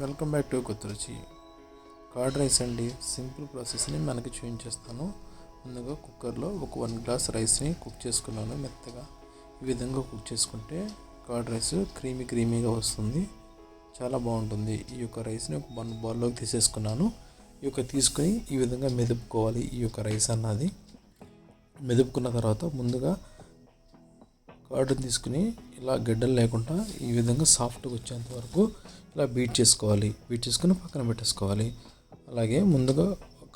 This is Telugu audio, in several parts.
వెల్కమ్ బ్యాక్ టు కొత్త రుచి కర్డ్ రైస్ అండి. సింపుల్ ప్రాసెస్ని మనకి చూపించేస్తాను. ముందుగా కుక్కర్లో ఒక వన్ గ్లాస్ రైస్ని కుక్ చేసుకున్నాను మెత్తగా. ఈ విధంగా కుక్ చేసుకుంటే కర్డ్ రైస్ క్రీమీ క్రీమీగా వస్తుంది. చాలా బాగుంటుంది. ఈ యొక్క రైస్ని ఒక వన్ బౌల్లోకి తీసేసుకున్నాను. ఈ యొక్క తీసుకొని ఈ విధంగా మెదుపుకోవాలి ఈ యొక్క రైస్ అన్నది. మెదుపుకున్న తర్వాత ముందుగా కార్డుని తీసుకుని ఇలా గడ్డలు లేకుండా ఈ విధంగా సాఫ్ట్గా వచ్చేంత వరకు ఇలా బీట్ చేసుకోవాలి. బీట్ చేసుకుని పక్కన పెట్టేసుకోవాలి. అలాగే ముందుగా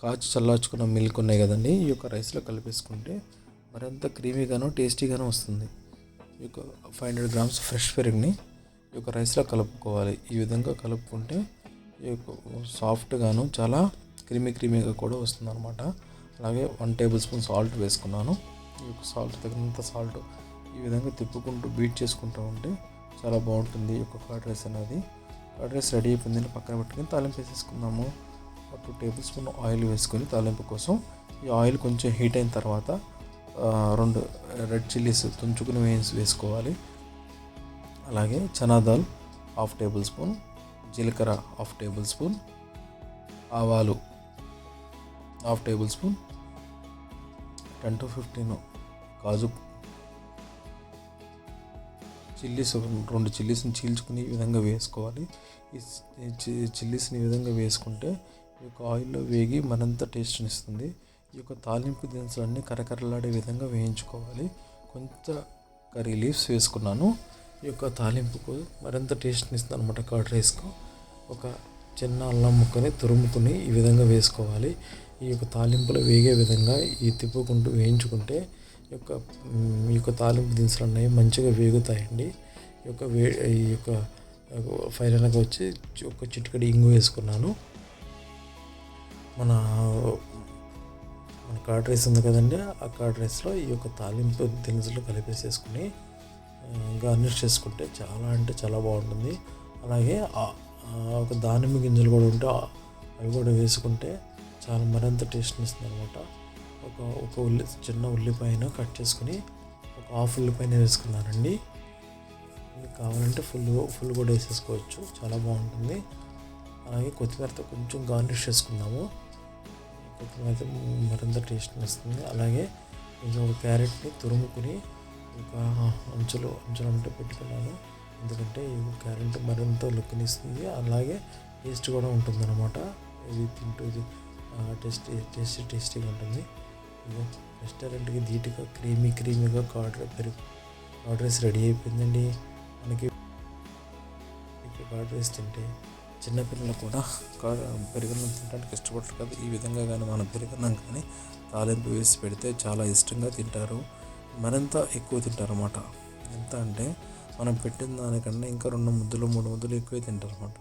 కాచి చల్లార్చుకున్న మిల్క్ ఉన్నాయి కదండి ఈ యొక్క రైస్లో కలిపేసుకుంటే మరింత క్రీమీగాను టేస్టీగాను వస్తుంది. ఈ యొక్క ఫైవ్ హండ్రెడ్ గ్రామ్స్ ఫ్రెష్ పెరుగుని ఈ యొక్క రైస్లో కలుపుకోవాలి. ఈ విధంగా కలుపుకుంటే ఈ యొక్క సాఫ్ట్గాను చాలా క్రీమీ క్రీమీగా కూడా వస్తుంది అనమాట అలాగే వన్ టేబుల్ స్పూన్ సాల్ట్ వేసుకున్నాను. ఈ యొక్క సాల్ట్ తగినంత సాల్ట్ ఈ విధంగా తిప్పుకుంటూ బీట్ చేసుకుంటూ ఉంటే చాలా బాగుంటుంది ఒక యొక్క కర్డ్ రైస్ అనేది. కర్డ్ రైస్ రెడీ అయిపోయిందని పక్కన పెట్టుకుని తాలింపు వేసేసుకుందాము. ఒక టూ టేబుల్ స్పూన్ ఆయిల్ వేసుకొని తాలింపు కోసం. ఈ ఆయిల్ కొంచెం హీట్ అయిన తర్వాత రెండు రెడ్ చిల్లీస్ తుంచుకుని వేసి వేసుకోవాలి. అలాగే చనాదాల్ హాఫ్ టేబుల్ స్పూన్ జీలకర్ర హాఫ్ టేబుల్ స్పూన్ ఆవాలు half tablespoon ten to fifteen kaju chillies రెండు చిల్లీస్ని చీల్చుకుని ఈ విధంగా వేసుకోవాలి. ఈ చి- చిల్లీస్ని ఈ విధంగా వేసుకుంటే ఈ యొక్క ఆయిల్లో వేగి మరింత టేస్ట్ని ఇస్తుంది. ఈ యొక్క తాలింపు దినుసులన్నీ కరకరలాడే విధంగా వేయించుకోవాలి. కొంచెం కర్రీ లీవ్స్ వేసుకున్నాను. ఈ యొక్క తాలింపుకు మరింత టేస్ట్ని ఇస్తుంది అనమాట కర్డ్ రైస్కు. ఒక చిన్న అల్లం ముక్కని తురుముకుని ఈ విధంగా వేసుకోవాలి. ఈ యొక్క తాలింపులో వేగే విధంగా ఈ తిప్పుకుంటూ వేయించుకుంటే యొక్క ఈ యొక్క తాలింపు దినుసులు అనేవి మంచిగా వేగుతాయండి. ఈ యొక్క వే ఈ యొక్క ఫైనల్గా వచ్చి ఒక చిటికడి ఇంగు వేసుకున్నాను. మన మన కార్డ్ రైస్ ఉంది కదండి ఆ కార్డ్ రైస్లో ఈ యొక్క తాలింపు దినుసులు కలిపేసేసుకుని గార్నిష్ చేసుకుంటే చాలా అంటే చాలా బాగుంటుంది. అలాగే ఒక దానిమ్మ గింజలు కూడా ఉంటే అవి కూడా వేసుకుంటే చాలా మరింత టేస్ట్ని ఇస్తుంది అనమాట ఒక ఒక ఉల్లి చిన్న ఉల్లిపాయను కట్ చేసుకుని ఒక హాఫ్ ఉల్లిపాయన వేసుకున్నానండి. మీకు కావాలంటే ఫుల్ ఫుల్ కూడా వేసేసుకోవచ్చు. చాలా బాగుంటుంది. అలాగే కొత్తిమీరతో కొంచెం గార్నిష్ చేసుకుందాము. కొత్తిమీరతో మరింత టేస్ట్ని వస్తుంది. అలాగే కొంచెం ఒక క్యారెట్ని తురుముకుని ఒక అంచులు అంచులు అంటే పెట్టుకున్నాను. ఎందుకంటే ఈ క్యారెట్ మరింత లుక్ని ఇస్తుంది అలాగే టేస్ట్ కూడా ఉంటుంది అనమాట ఇది తింటూ ఇది టేస్టీ టేస్టీ టేస్టీగా ఉంటుంది. రెస్టారెంట్కి ధీటుగా క్రీమీ క్రీమీగా కర్డ్ పెరుగు కార్డ్ రైస్ రెడీ అయిపోయిందండి. మనకి కార్డ్ రైస్ తింటే చిన్నపిల్లలు కూడా కా- పెరుగన్నం తినడానికి ఇష్టపడరు కదా. ఈ విధంగా కానీ మనం పెరుగన్నం కానీ తాలింపు వేసి పెడితే చాలా ఇష్టంగా తింటారు. మరింత ఎక్కువ తింటారు అన్నమాట ఎంత అంటే మనం పెట్టిన దానికన్నా ఇంకా రెండు ముద్దలు మూడు ముద్దలు ఎక్కువే తింటారు అన్నమాట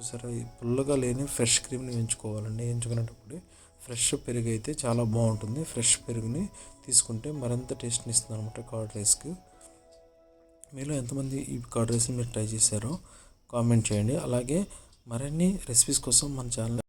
చూసారా ఈ పుల్లగా లేని ఫ్రెష్ క్రీమ్ని ఎంచుకోవాలండి. ఎంచుకునేటప్పుడు ఫ్రెష్ పెరుగు అయితే చాలా బాగుంటుంది. ఫ్రెష్ పెరుగుని తీసుకుంటే మరింత టేస్ట్ని ఇస్తుంది అనమాట కర్డ్ రైస్కి. మీలో ఎంతమంది ఈ కర్డ్ రైస్ని మీరు ట్రై చేశారో కామెంట్ చేయండి. అలాగే మరిన్ని రెసిపీస్ కోసం మన ఛానల్